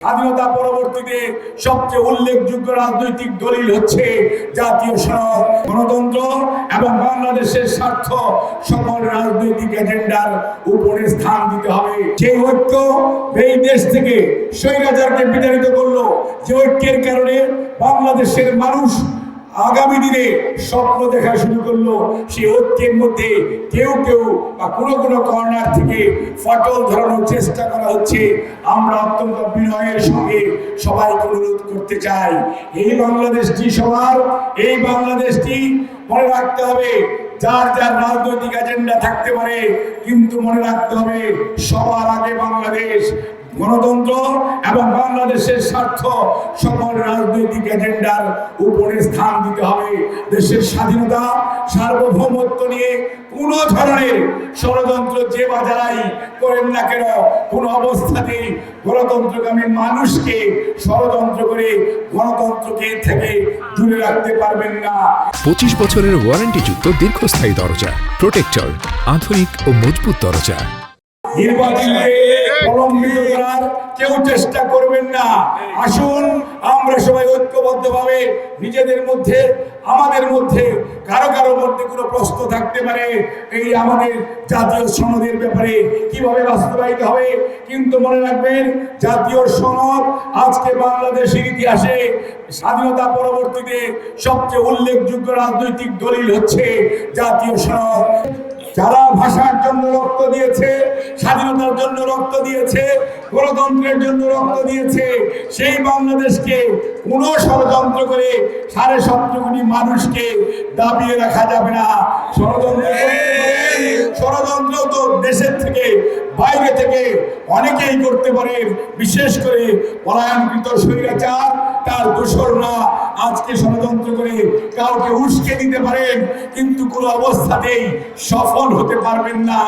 স্বাধীনতা পরবর্তীতে সবচেয়ে উল্লেখযোগ্য রাজনৈতিক দলিল হচ্ছে জাতীয় সড়ক গণতন্ত্র এবং বাংলাদেশের স্বার্থ সকল রাজনৈতিক এজেন্ডার উপরে স্থান দিতে হবে। সেই ঐক্য এই দেশ থেকে স্বৈরাচারকে বিতাড়িত করল। যে ঐক্যের কারণে বাংলাদেশের মানুষ আগামী দিনে স্বপ্ন দেখা শুরু করল। সেই ঐক্যের মধ্যে কেউ কেউ বা কোনো কোনো কর্নার থেকে ফটল ধরানোর চেষ্টা করা হচ্ছে। আমরা অত্যন্ত বিনয়ের সঙ্গে সবাইকে অনুরোধ করতে চাই, এই বাংলাদেশটি সবার, এই বাংলাদেশটি মনে রাখতে হবে, যার যার রাজনৈতিক এজেন্ডা থাকতে পারে, কিন্তু মনে রাখতে হবে সবার আগে বাংলাদেশ গণতন্ত্র এবং বাংলাদেশের স্বার্থ সকল রাজনৈতিক এজেন্ডার উপরে স্থান দিতে হবে। দেশের স্বাধীনতা সার্বভৌমত্ব নিয়ে কোনো ধরনের ষড়যন্ত্র যে বা যারাই করেন না কেন কোনো অবস্থাতেই গণতন্ত্রকামী মানুষকে ষড়যন্ত্র করে গণতন্ত্রকে থেকে দূরে রাখতে পারবেন না। পঁচিশ বছরের ওয়ারেন্টিযুক্ত দীর্ঘস্থায়ী দরজা প্রোটেক্টর আধুনিক ও মজবুত দরজা। নির্বাচনকে প্রলম্বিত কেউ চেষ্টা করবেন না। আসুন, আমরা সবাই ঐক্যবদ্ধভাবে নিজেদের মধ্যে, আমাদের মধ্যে কারও কারও মধ্যে কোনো প্রশ্ন থাকতে পারে। এই আমাদের জাতীয় সনদের ব্যাপারে কীভাবে বাস্তবায়িত হবে, কিন্তু মনে রাখবেন, জাতীয় সনদ আজকে বাংলাদেশের ইতিহাসে স্বাধীনতা পরবর্তীতে সবচেয়ে উল্লেখযোগ্য রাজনৈতিক দলিল হচ্ছে জাতীয় সনদ। যারা ভাষার জন্য রক্ত দিয়েছে, স্বাধীনতার জন্য রক্ত দিয়েছে, গণতন্ত্রের জন্য রক্ত দিয়েছে, সেই বাংলাদেশকে কোনো ষড়যন্ত্র করে সাড়ে সতেরো কোটি মানুষকে দাবিয়ে রাখা যাবে না। ষড়যন্ত্র ষড়যন্ত্র তো দেশের থেকে, বাইরে থেকে অনেকেই করতে পারে। বিশেষ করে পলায়নকৃত স্বৈরাচার, তার দোষর না আজকে ষড়যন্ত্র করে কাউকে উস্কে দিতে পারেন, কিন্তু কোনো অবস্থাতেই সফল হতে পারবেন না।